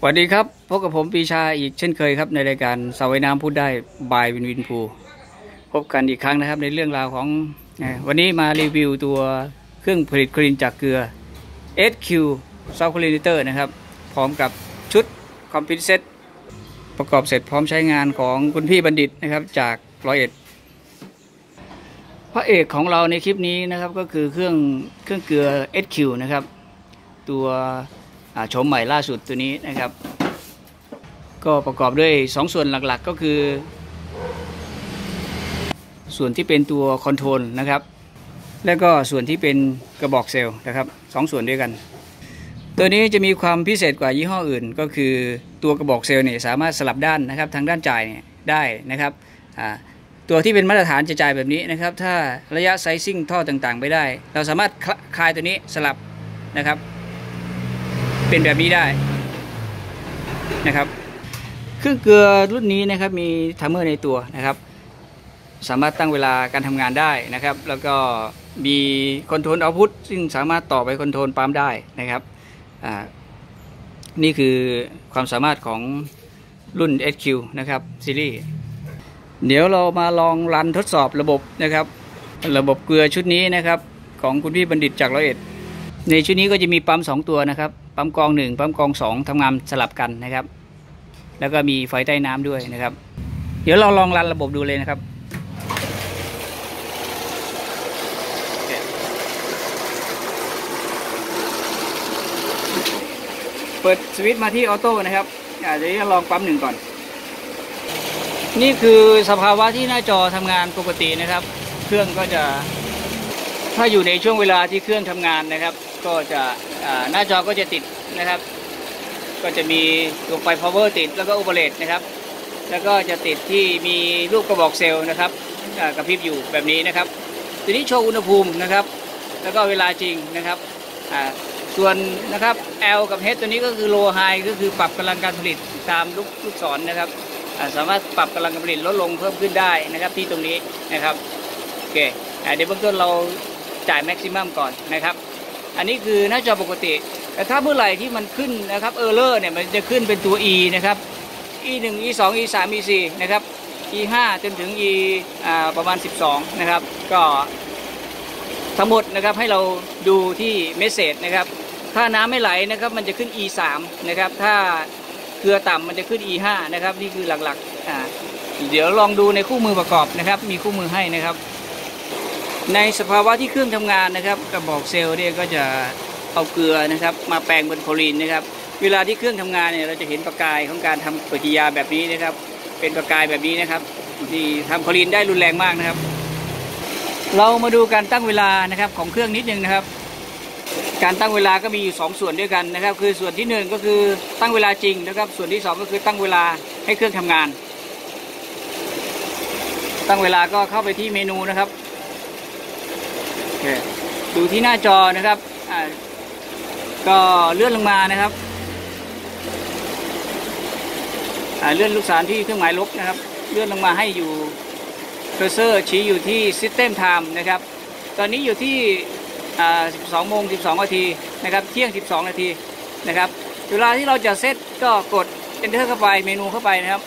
สวัสดีครับพบกับผมปีชาอีกเช่นเคยครับ ในรายการสาวยน้ำพูดได้บายวินวินพูพบกันอีกครั้งนะครับในเรื่องราวของวันนี้มารีวิวตัวเครื่องผลิตคลีนจากเกลือ SQ s o u t h c l e a n i t o r นะครับ พร้อมกับชุดคอมพิวเซตประกอบเสร็จพร้อมใช้งานของคุณพี่บัณฑิตนะครับจากร้อยเอ็ดพระเอกของเราในคลิปนี้นะครับก็คือเครื่องเครื่องเกลือ SQ นะครับ ตัว อ่าโฉมใหม่ล่าสุดตัวนี้นะครับ ก็ประกอบด้วย 2 ส่วนหลักๆก็คือ ส่วนที่เป็นตัวคอนโทรลนะครับ แล้วก็ส่วนที่เป็นกระบอกเซลล์นะครับสองส่วนด้วยกัน ตัวนี้จะมีความพิเศษกว่ายี่ห้ออื่น ก็คือตัวกระบอกเซลล์เนี่ยสามารถสลับด้านนะครับ ทางด้านจ่ายเนี่ยได้นะครับตัวที่เป็นมาตรฐานจะจ่ายแบบนี้นะครับ ถ้าระยะไซซิ่งท่อต่างๆไปได้ เราสามารถคลายตัวนี้สลับนะครับ เป็นแบบนี้ได้นะครับ เครื่องเกลือรุ่นนี้นะครับมีทัมเมอร์ในตัวนะครับ สามารถตั้งเวลาการทำงานได้นะครับ แล้วก็มีคอนโทรลเอาพุทซึ่งสามารถต่อไปคอนโทรลปั๊มได้นะครับนี่คือความสามารถของรุ่น SQ นะครับซีรีส์เดี๋ยวเรามาลองรันทดสอบระบบนะครับ ระบบเกลือชุดนี้นะครับ ของคุณพี่บัณฑิตจากร้อยเอ็ดในชุดนี้ก็จะมีปั๊มสองตัวนะครับ ปั๊มกองหนึ่งปั๊มกองสองทำงานสลับกันนะครับ แล้วก็มีไฟใต้น้ำด้วยนะครับ เดี๋ยวเราลองรันระบบดูเลยนะครับเปิดสวิตช์มาที่ออโต้นะครับอาเดี๋ยวจะลองปั๊มหนึ่งก่อน นี่คือสภาวะที่หน้าจอทำงานปกตินะครับ เครื่องก็จะถ้าอยู่ในช่วงเวลาที่เครื่องทำงานนะครับ ก็จะหน้าจอก็จะติดนะครับ ก็จะมีตัวไฟ power ติดแล้วก็ overlay นะครับ แล้วก็จะติดที่มีรูปกระบอกเซลล์นะครับกระพริบอยู่แบบนี้นะครับ ทีนี้โชว์อุณหภูมินะครับ แล้วก็เวลาจริงนะครับส่วนนะครับ L กับ H ตัวนี้ก็คือ low high ก็คือปรับกำลังการผลิตตามลูกลูกศรนะครับสามารถปรับกำลังการผลิตลดลงเพิ่มขึ้นได้นะครับ ที่ตรงนี้นะครับโอเคเดี๋ยวเบื้องต้นเราจ่ายแม็กซิมัมก่อนนะครับ อันนี้คือหน้าจอปกติ แต่ถ้าเมื่อไหร่ที่มันขึ้นนะครับเออร์เลอร์เนี่ยมันจะขึ้นเป็นตัว e นะครับ e 1 e 2 e 3 e 4นะครับ e 5จนถึง e อ่าประมาณ 12 นะครับ ก็ทั้งหมดนะครับให้เราดูที่เมสเซจนะครับ ถ้าน้ำไม่ไหลนะครับมันจะขึ้น e 3นะครับ ถ้าเกลือต่ำมันจะขึ้น e 5นะครับ นี่คือหลักๆอ่าเดี๋ยวลองดูในคู่มือประกอบนะครับ มีคู่มือให้นะครับ ในสภาวะที่เครื่องทำงานนะครับ กระบอกเซลล์เนี่ยก็จะเอาเกลือนะครับ มาแปลงเป็นโคลีนนะครับ เวลาที่เครื่องทำงานเนี่ยเราจะเห็นประกายของการทำปฏิกิริยาแบบนี้นะครับ เป็นประกายแบบนี้นะครับที่ทำโคลีนได้รุนแรงมากนะครับ เรามาดูการตั้งเวลานะครับของเครื่องนิดนึงนะครับ การตั้งเวลาก็มีอยู่สองส่วนด้วยกันนะครับ คือส่วนที่หนึ่งก็คือตั้งเวลาจริงนะครับ ส่วนที่สองก็คือตั้งเวลาให้เครื่องทำงาน ตั้งเวลาก็เข้าไปที่เมนูนะครับ ดูที่หน้าจอนะครับอ่าก็เลื่อนลงมานะครับอ่าเลื่อนลูกศรที่เครื่องหมายลบนะครับ เลื่อนลงมาให้อยู่เคอร์เซอร์ชี้อยู่ที่ System Time นะครับ ตอนนี้อยู่ที่อ่า12 โมง 12 นาทีนะครับ เที่ยง 12 นาทีนะครับเวลาที่เราจะเซตก็กด Enter เข้าไปเมนูเข้าไปนะครับ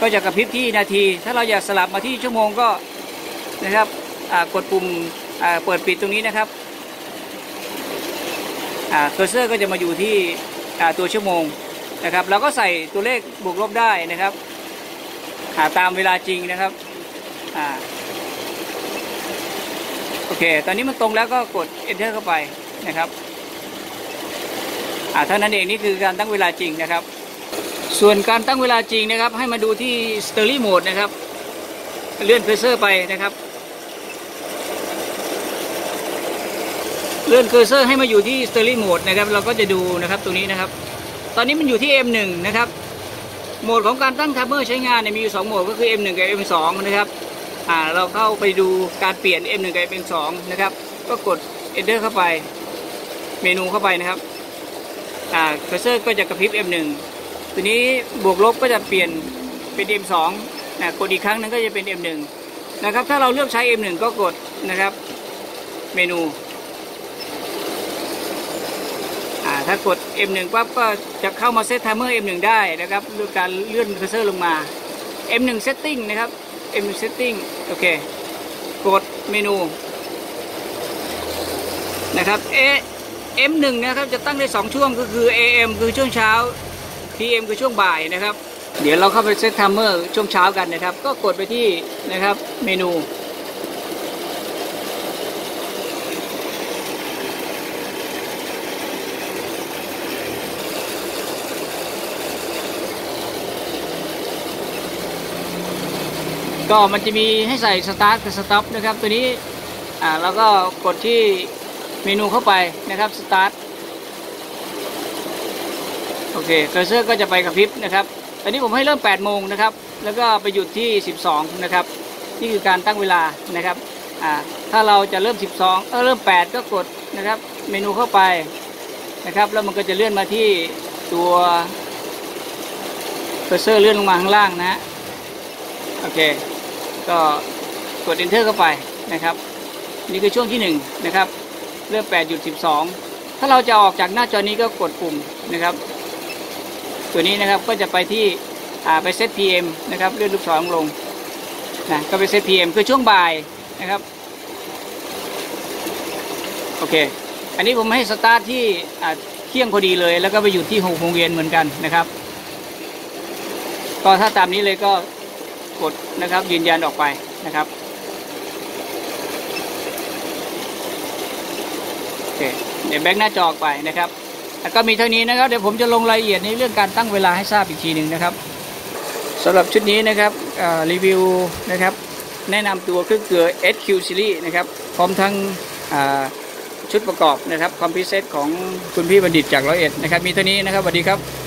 ก็จะกระพริบที่นาที ถ้าเราอยากสลับมาที่ชั่วโมงก็นะครับกดปุ่ม เปิดปิดตรงนี้นะครับอ่าเคอร์เซอร์ก็จะมาอยู่ที่อ่าตัวชั่วโมงนะครับเราก็ใส่ตัวเลขบวกลบได้นะครับอ่าตามเวลาจริงนะครับอ่าโอเค ตอนนี้มันตรงแล้วก็กด enter เข้าไปนะครับอ่าเท่านั้นเองนี่คือการตั้งเวลาจริงนะครับ ส่วนการตั้งเวลาจริงนะครับ ให้มาดูที่ s t e r l y mode นะครับ เลื่อนเคอร์เซอร์ไปนะครับ เลื่อนเคอร์เซอร์ให้มาอยู่ที่สเตอรี่โหมดนะครับเราก็จะดูนะครับตรงนี้นะครับ ตอนนี้มันอยู่ที่ M1 นะครับโหมดของการตั้งทับเมอร์ใช้งานเนี่ยมีอยู่2โหมดก็คือ M1 กับ M2 นะครับอ่าเราเข้าไปดูการเปลี่ยน M1 กับ M2 นะครับก็กด Enter เข้าไปเมนูเข้าไปนะครับอ่าเคอร์เซอร์ก็จะกระพริบ M1 ทีนี้บวกลบก็จะเปลี่ยนเป็น M2 นะกดอีกครั้งนึงก็จะเป็น M1 นะครับถ้าเราเลือกใช้ M1 ก็กดนะครับเมนู อ่า ถ้ากด M1 ปั๊บก็จะเข้ามาเซตไทม์เมอร์ M1 ได้นะครับเรื่องการเลื่อนเคอร์เซอร์ลงมา M1 setting นะครับ M1 setting โอเค กดเมนูนะครับ A M1 นะครับจะตั้งได้ 2 ช่วงก็คือ AM คือช่วงเช้า PM คือช่วงบ่ายนะครับ เดี๋ยวเราเข้าไปเซตไทม์เมอร์ช่วงเช้ากันนะครับ ก็กดไปที่นะครับเมนู ก็มันจะมีให้ใส่สตาร์ทกับสต็อปนะครับ ตัวนี้อ่าเราก็กดที่เมนูเข้าไปนะครับสตาร์ทโอเคเคอร์เซอร์ก็จะไปกับพริบนะครับตอนนี้ผมให้เริ่ม8โมงนะครับ แล้วก็ไปหยุดที่ 12 นะครับ นี่คือการตั้งเวลานะครับอ่าถ้าเราจะเริ่ม 12เออเริ่ม 8 ก็กดนะครับเมนูเข้าไปนะครับแล้วมันก็จะเลื่อนมาที่ตัวเคอร์เซอร์เลื่อนลงมาข้างล่างนะฮะโอเค ก็กด enter เข้าไปนะครับ นี่คือช่วงที่1นะครับเริ่ม8หยุด12 ถ้าเราจะออกจากหน้าจอนี้ก็กดปุ่มนะครับ ตัวนี้นะครับก็จะไปที่ไปเซต PM นะครับเลื่อนลูกศรลงนะก็ไปเซต PM คือช่วงบ่ายนะครับโอเค อันนี้ผมให้สตาร์ทที่เที่ยงพอดีเลย แล้วก็ไปอยู่ที่6โมงเย็นเหมือนกันนะครับ ก็ถ้าตามนี้เลยก็ กดนะครับยืนยันออกไปนะครับโอเคเดี๋ยวแบงค์หน้าจอออกไปนะครับแล้วก็มีเท่านี้นะครับเดี๋ยวผมจะลงรายละเอียดในเรื่องการตั้งเวลาให้ทราบอีกทีหนึ่งนะครับสำหรับชุดนี้นะครับรีวิวนะครับแนะนำตัวเครื่องเกลือ SQ Series นะครับพร้อมทั้งชุดประกอบนะครับคอมพิวเซตของคุณพี่บัณฑิตจากร้อยเอ็ดนะครับมีเท่านี้นะครับสวัสดีครับ